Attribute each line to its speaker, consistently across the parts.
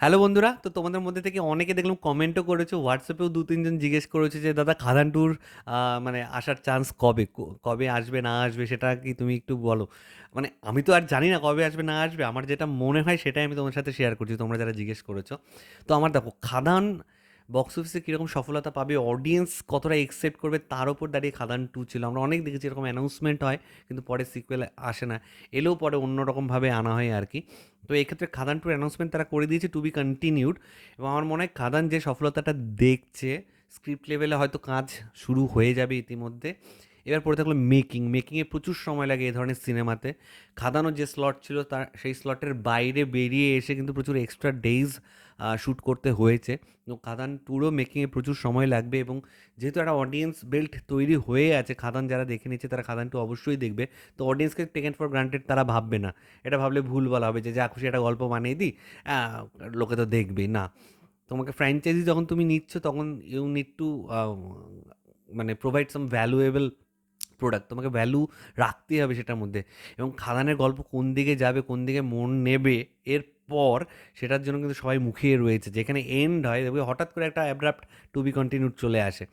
Speaker 1: Hello বন্ধুরা, তো তোমাদের মধ্যে থেকে অনেকে দেখলাম কমেন্টও করেছ হোয়াটসঅ্যাপেও দু তিনজন জিজ্ঞেস করেছে যে, দাদা খাদান ট্যুর মানে আসার চান্স কবে? কবে আসবে, না আসবে, সেটা কি তুমি একটু বলো? মানে আমি তো আর জানি না কবে আসবে, না আসবে, আমার যেটা মনে হয় সেটাই আমি তোমার সাথে শেয়ার করছি, তোমরা যারা জিজ্ঞেস করেছ। তো আমার দেখো, খাদান বক্স অফিসে কীরকম সফলতা পাবে অডিয়েন্স কতটা একসেপ্ট করবে, তার ওপর দাঁড়িয়ে খাদান টু ছিল আমরা অনেক দেখেছি এরকম অ্যানাউন্সমেন্ট হয়, কিন্তু পরে সিকুয়েল আসে না। এলেও পরে অন্যরকমভাবে আনা হয় আর কি। তো এক্ষেত্রে খাদান টুর অ্যানাউন্সমেন্ট তারা করে দিয়েছে টু বি কন্টিনিউড এবং আমার মনে হয় খাদান যে সফলতাটা দেখছে স্ক্রিপ্ট লেভেলে হয়তো কাজ শুরু হয়ে যাবে ইতিমধ্যে। এবার পড়ে থাকল মেকিং মেকিংয়ে প্রচুর সময় লাগে এই ধরনের সিনেমাতে। খাদানো যে স্লট ছিল তার, সেই স্লটের বাইরে বেরিয়ে এসে কিন্তু প্রচুর এক্সট্রা ডেইজ শ্যুট করতে হয়েছে। খাদান টুরও মেকিংয়ে প্রচুর সময় লাগবে এবং যেহেতু একটা অডিয়েন্স বেল্ট তৈরি হয়ে আছে, খাদান যারা দেখে নিচ্ছে তারা খাদান টু অবশ্যই দেখবে। তো অডিয়েন্সকে টেকেন ফর গ্রান্টেড তারা ভাববে না। এটা ভাবলে ভুল বলা হবে যে, যা খুশি একটা গল্প বানিয়ে দিই লোকে তো দেখবে। না। তোমাকে ফ্র্যাঞ্চাইজি যখন তুমি নিচ্ছ, তখন ইউ নিড টু মানে প্রোভাইড সাম ভ্যালুয়েবল প্রোডাক্ট তোমাকে ভ্যালু রাখতেই হবে সেটার মধ্যে। এবং খাদানের গল্প কোন দিকে যাবে, কোন দিকে মন নেবে, এরপর সেটার জন্য কিন্তু সবাই মুখিয়ে রয়েছে। যেখানে এন্ড হয়, দেখবে হঠাৎ করে একটা অ্যাব্রাপ্ট টু বি কন্টিনিউড চলে আসে।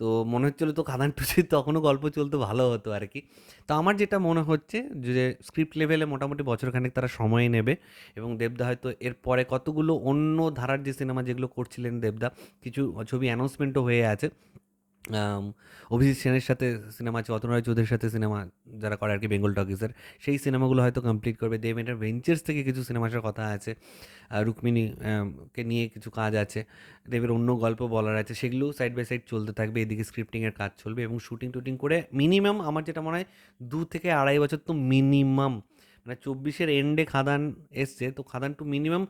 Speaker 1: তো মনে হচ্ছিল তো খাদান টুসি তখনও গল্প চলতে, ভালো হতো আর কি। তো আমার যেটা মনে হচ্ছে যে স্ক্রিপ্ট লেভেলে মোটামুটি বছরখানেক তারা সময় নেবে এবং দেবদা হয়তো এরপরে কতগুলো অন্য ধারার যে সিনেমা যেগুলো করছিলেন দেবদা, কিছু ছবি অ্যানাউন্সমেন্টও হয়ে আছে। অভিজিৎ সেনের সাথে সিনেমা আছে অতন রায় চৌধুরীর সাথে সিনেমা যারা করে আর কি, বেঙ্গল টকিসের সেই সিনেমাগুলো হয়তো কমপ্লিট করবে। দেব এন্টার ভেঞ্চার্স থেকে কিছু সিনেমা আসার কথা আছে। রুক্মিণী কে নিয়ে কিছু কাজ আছে। দেবের অন্য গল্প বলার আছে। সেগুলো সাইড বাই সাইড চলতে থাকবে। এদিকে স্ক্রিপ্টিংয়ের কাজ চলবে এবং শুটিং টুটিং করে মিনিমাম আমার যেটা মনে হয় দু থেকে আড়াই বছর তো মিনিমাম মানে চব্বিশের এন্ডে খাদান এসছে, তো খাদান টু মিনিমাম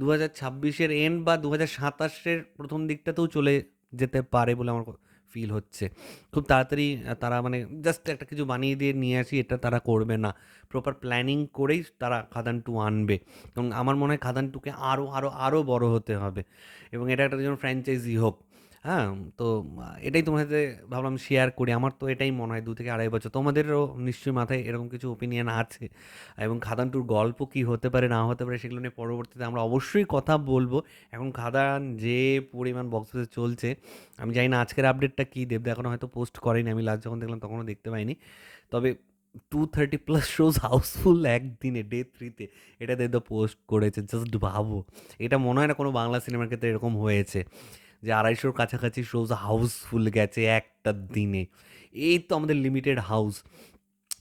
Speaker 1: দু হাজার ছাব্বিশের এন্ড বা দু হাজার সাতাশের প্রথম দিকটাতেও চলে যেতে পারে বলে আমার ফিল হচ্ছে। খুব তাড়াতাড়ি তারা মানে জাস্ট একটা কিছু বানিয়ে দিয়ে নিয়ে আসি, এটা তারা করবে না। প্রপার প্ল্যানিং করেই তারা খাদান টু আনবে। এবং আমার মনে হয় খাদান টুকে আরও আরও আরও বড় হতে হবে। এবং এটা একটা যেন ফ্র্যাঞ্চাইজি হোক। হ্যাঁ তো এটাই তোমার সাথে ভাবলাম শেয়ার করি। আমার তো এটাই মনে হয় দু থেকে আড়াই বছর। তোমাদেরও নিশ্চয়ই মাথায় এরকম কিছু ওপিনিয়ন আছে? এবং খাদান টুর গল্প কী হতে পারে, না হতে পারে, সেগুলো নিয়ে পরবর্তীতে আমরা অবশ্যই কথা বলব। এখন খাদান যে পরিমাণ বক্স অফিসে চলছে, আমি জানি না আজকের আপডেটটা কী, দেবদা এখনও হয়তো পোস্ট করেনি, আমি লাস্ট যখন দেখলাম তখনও দেখতে পাইনি। তবে two thirty plus shows housefull একদিনে ডে থ্রিতে এটা দেবদা পোস্ট করেছে জাস্ট ভাবো। এটা মনে হয় না কোনো বাংলা সিনেমার ক্ষেত্রে এরকম হয়েছে। যে আড়াইশোর কাছাকাছি শোজ হাউসফুল গেছে একটা দিনে। এই তো আমাদের limited house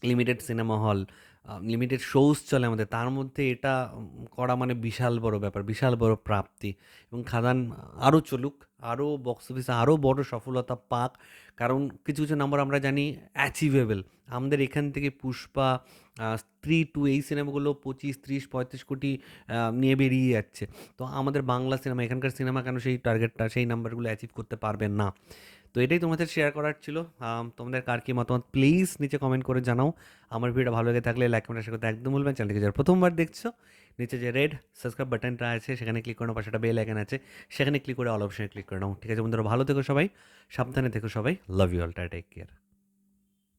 Speaker 1: limited cinema hall limited shows চলে আমাদের। তার মধ্যে এটা করা মানে বিশাল বড় ব্যাপার, বিশাল বড় প্রাপ্তি। এবং খাদান আরও চলুক আরও বক্স অফিসে আরও বড় সফলতা পাক। কারণ কিছু কিছু নাম্বার আমরা জানি অ্যাচিভেবল আমাদের এখান থেকে পুষ্পা স্ত্রী টু এই সিনেমাগুলো পঁচিশ, ত্রিশ, পঁয়ত্রিশ কোটি নিয়ে বেরিয়ে যাচ্ছে। তো আমাদের বাংলা সিনেমা এখানকার সিনেমা কেন সেই টার্গেটটা সেই নাম্বারগুলো অ্যাচিভ করতে পারবে না? তো এটাই তোমাদের শেয়ার করার ছিল। তোমাদের কার কি মতামত? প্লিজ নিচে কমেন্ট করে জানাও। আমার ভিডিওটা ভালো লেগে থাকলে লাইক কমেন্ট করতে একদম বলবেন চ্যানেলকে যারা প্রথমবার দেখছ, নিচে যে রেড সাবস্ক্রাইব বাটনটা আছে, সেখানে ক্লিক করে পাশে একটা বেল আইকন আছে, সেখানে ক্লিক করে অল অপশনে ক্লিক করে নাও। ঠিক আছে বন্ধুরা, ভালো থেকো সবাই, সাবধানে থেকো সবাই। Love you all take care